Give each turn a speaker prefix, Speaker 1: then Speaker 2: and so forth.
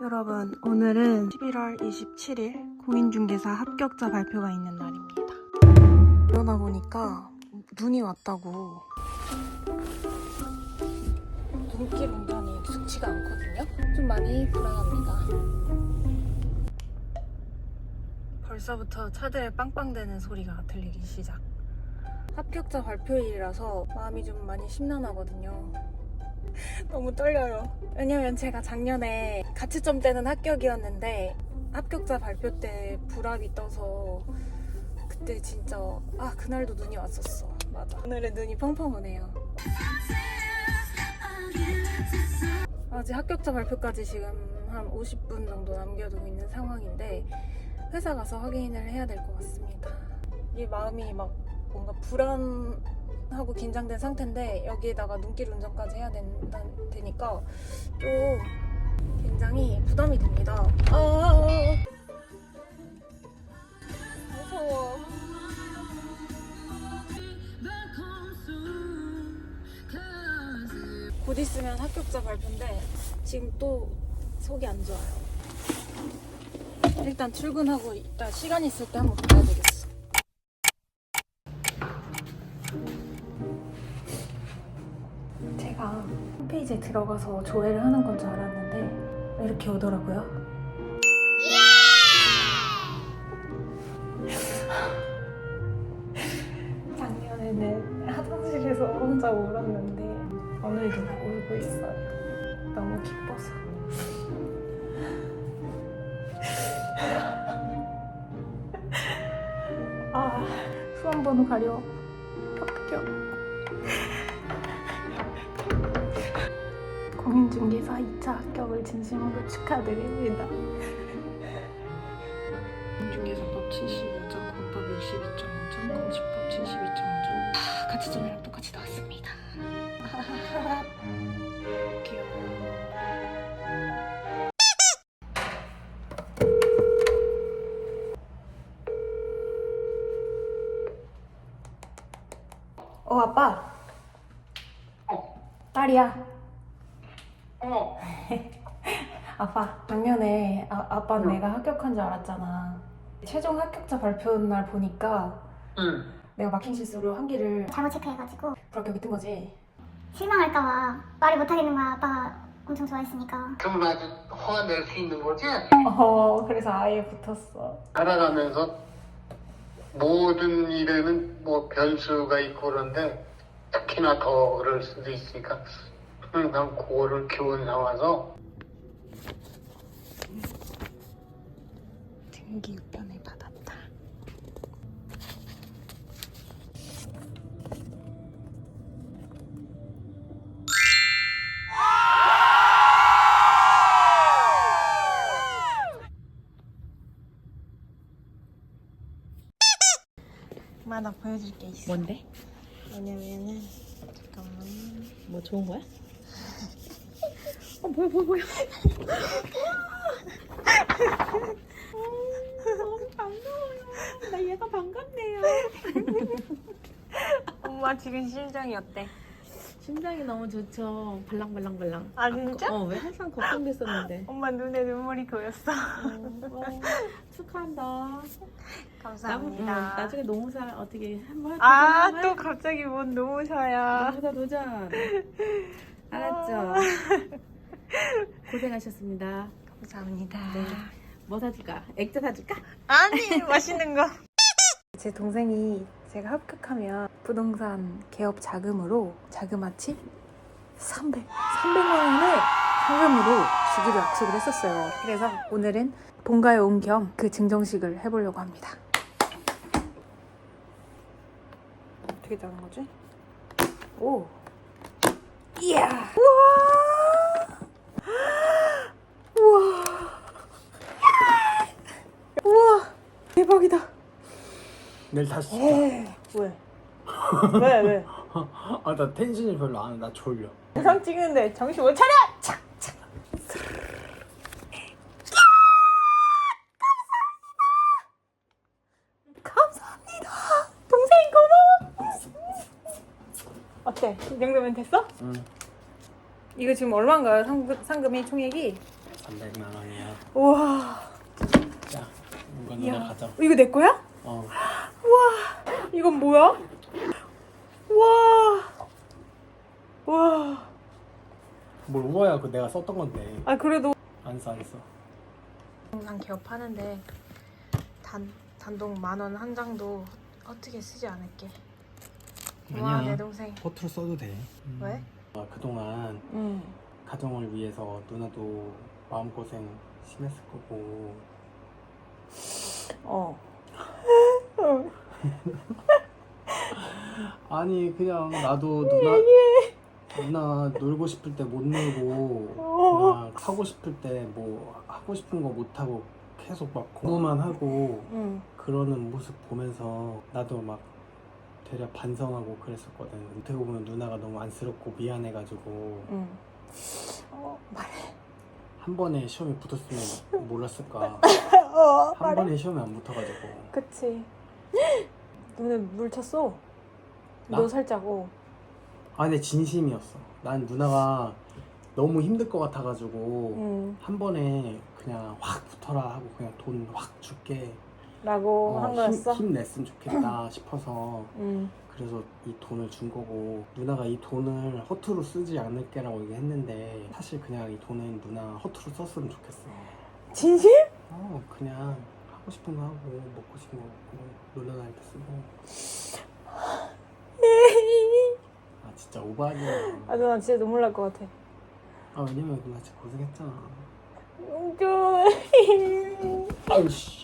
Speaker 1: 여러분, 오늘은 11월 27일 공인중개사 합격자 발표가 있는 날입니다. 일어나 보니까 눈이 왔다고. 눈길 운전이 익숙치가 않거든요? 좀 많이 불안합니다. 벌써부터 차들 빵빵대는 소리가 들리기 시작. 합격자 발표일이라서 마음이 좀 많이 심란하거든요. 너무 떨려요. 왜냐면 제가 작년에 가치점 때는 합격이었는데 합격자 발표 때 불합이 떠서 그때 진짜 아 그날도 눈이 왔었어. 맞아. 오늘은 눈이 펑펑 오네요. 아직 합격자 발표까지 지금 한 50분 정도 남겨두고 있는 상황인데 회사 가서 확인을 해야 될 것 같습니다. 이 마음이 막 뭔가 불안 하고 긴장된 상태인데 여기에다가 눈길 운전까지 해야 된다, 되니까 좀 굉장히 부담이 됩니다. 아, 무서워. 곧 있으면 합격자 발표인데 지금 또 속이 안 좋아요. 일단 출근하고 이따 시간 있을 때 한번 봐야 되겠어. 제 홈페이지에 들어가서 조회를 하는 건 줄 알았는데 이렇게 오더라고요. 화장실에서 혼자 울었는데 오늘도 울고 있어요. 너무 기뻐서. 아, 수험 번호 가려. 중개사 2차 합격을 진심으로 축하드립니다. 공인중개사법 75점, 공법 62.5점, 공시법 72.5점. 가치점이랑 똑같이 나왔습니다. 귀여워. 어, 아빠. 딸이야.
Speaker 2: 어,
Speaker 1: 아빠, 작년에 아, 아빠는
Speaker 2: 응.
Speaker 1: 내가 합격한 줄 알았잖아. 최종 합격자 발표 날 보니까
Speaker 2: 응.
Speaker 1: 내가 마킹 실수로 한 개를
Speaker 3: 잘못 체크해가지고
Speaker 1: 불합격이 뜬 거지.
Speaker 3: 실망할까봐 말을 못하겠는 거야 아빠가 엄청 좋아했으니까
Speaker 2: 그럼 아주 화낼 수 있는 거지?
Speaker 1: 어, 그래서 아예 붙었어.
Speaker 2: 살아가면서 모든 일에는 뭐 변수가 있고 그런데 특히나 더 그럴 수도 있으니까 항상 그거를 교훈 삼아서
Speaker 1: 등기 우편을 받았다. 엄마 나 보여줄 게 있어.
Speaker 4: 뭔데?
Speaker 1: 뭐냐면은 잠깐만.
Speaker 4: 뭐 좋은 거야? 어 뭐야 뭐야 뭐야 너무 반가워요 나 얘가 반갑네요
Speaker 1: 엄마 지금 심정이 어때?
Speaker 4: 심장이 너무 좋죠 발랑발랑발랑
Speaker 1: 아, 진짜?
Speaker 4: 어 왜 항상 걱정됐었는데
Speaker 1: 엄마 눈에 눈물이 고였어.
Speaker 4: 어, 어, 축하한다 나,
Speaker 1: 감사합니다.
Speaker 4: 어, 나중에 농사 어떻게 한번 할
Speaker 1: 아. 또 갑자기 뭔 노무사야.
Speaker 4: 농사 도전 알았죠? 고생하셨습니다
Speaker 1: 감사합니다.
Speaker 4: 네. 뭐 사줄까? 액자 사줄까?
Speaker 1: 아니, 맛있는 거. 제 동생이 제가 합격하면 부동산 개업 자금으로 자그마치 300, 300만 원을 현금으로 주기로 약속을 했었어요. 그래서 오늘은 본가에 온 겸 그 증정식을 해보려고 합니다. 어떻게 자는 거지? 오. 이야. 우와. 우와. 우와. 대박이다.
Speaker 5: 내일 다시
Speaker 1: 에 왜? 왜 왜?
Speaker 5: 아 나 텐션이 별로 안 해. 나 졸려
Speaker 1: 영상 찍는데 정신 못 차려! 착! 착! 감사합니다. 동생 고마워. 어때? 이 정도면 됐어?
Speaker 5: 응
Speaker 1: 이거 지금 얼마인가요? 상금, 상금이 총액이
Speaker 5: 300만 원이야.
Speaker 1: 우와.
Speaker 5: 자, 누나
Speaker 1: 야.
Speaker 5: 가져.
Speaker 1: 이거 내 거야?
Speaker 5: 어.
Speaker 1: 우와. 이건 뭐야? 우와. 우와.
Speaker 5: 뭘 우아야 그 내가 썼던 건데.
Speaker 1: 아 그래도
Speaker 5: 안 써, 안 써.
Speaker 1: 난 개업하는데 단 단독 만 원 한 장도 어떻게 쓰지 않을게. 와내 동생.
Speaker 5: 허투루 써도 돼. 음.
Speaker 1: 왜?
Speaker 5: 아, 그동안
Speaker 1: 응.
Speaker 5: 가정을 위해서 누나도 마음고생 심했을 거고
Speaker 1: 어.
Speaker 5: 아니 그냥 나도 누나 누나 놀고 싶을 때 못 놀고 그냥 하고 싶을 때 뭐 하고 싶은 거 못 하고 계속 막 공부만 하고
Speaker 1: 응.
Speaker 5: 그러는 모습 보면서 나도 막 되려 반성하고 그랬었거든. 어떻게 보면 누나가 너무 안쓰럽고 미안해가지고
Speaker 1: 응. 어 말해.
Speaker 5: 한 번에 시험에 붙었으면 몰랐을까. 어한 번에 시험에 안 붙어가지고.
Speaker 1: 그치. 너네 물 찼어.
Speaker 5: 나?
Speaker 1: 너 살짝 어.
Speaker 5: 아 근데 진심이었어. 난 누나가 너무 힘들 것 같아가지고
Speaker 1: 응.
Speaker 5: 한 번에 그냥 확 붙어라 하고 그냥 돈 확 줄게.
Speaker 1: 라고
Speaker 5: 어,
Speaker 1: 한
Speaker 5: 힘,
Speaker 1: 거였어.
Speaker 5: 힘냈으면 좋겠다 싶어서
Speaker 1: 응.
Speaker 5: 그래서 이 돈을 준 거고 누나가 이 돈을 허투루 쓰지 않을게라고 얘기했는데 사실 그냥 이 돈은 누나 허투루 썼으면 좋겠어.
Speaker 1: 진심?
Speaker 5: 어 그냥 하고 싶은 거 하고 먹고 싶은 거 먹고 놀러 다닐 때 쓰고. 아 진짜 오바하냐.
Speaker 1: 아 누나 진짜 눈물 날 것 같아.
Speaker 5: 아 왜냐면 누나 진짜 고생했잖아.
Speaker 1: 좀.
Speaker 5: 아유 씨.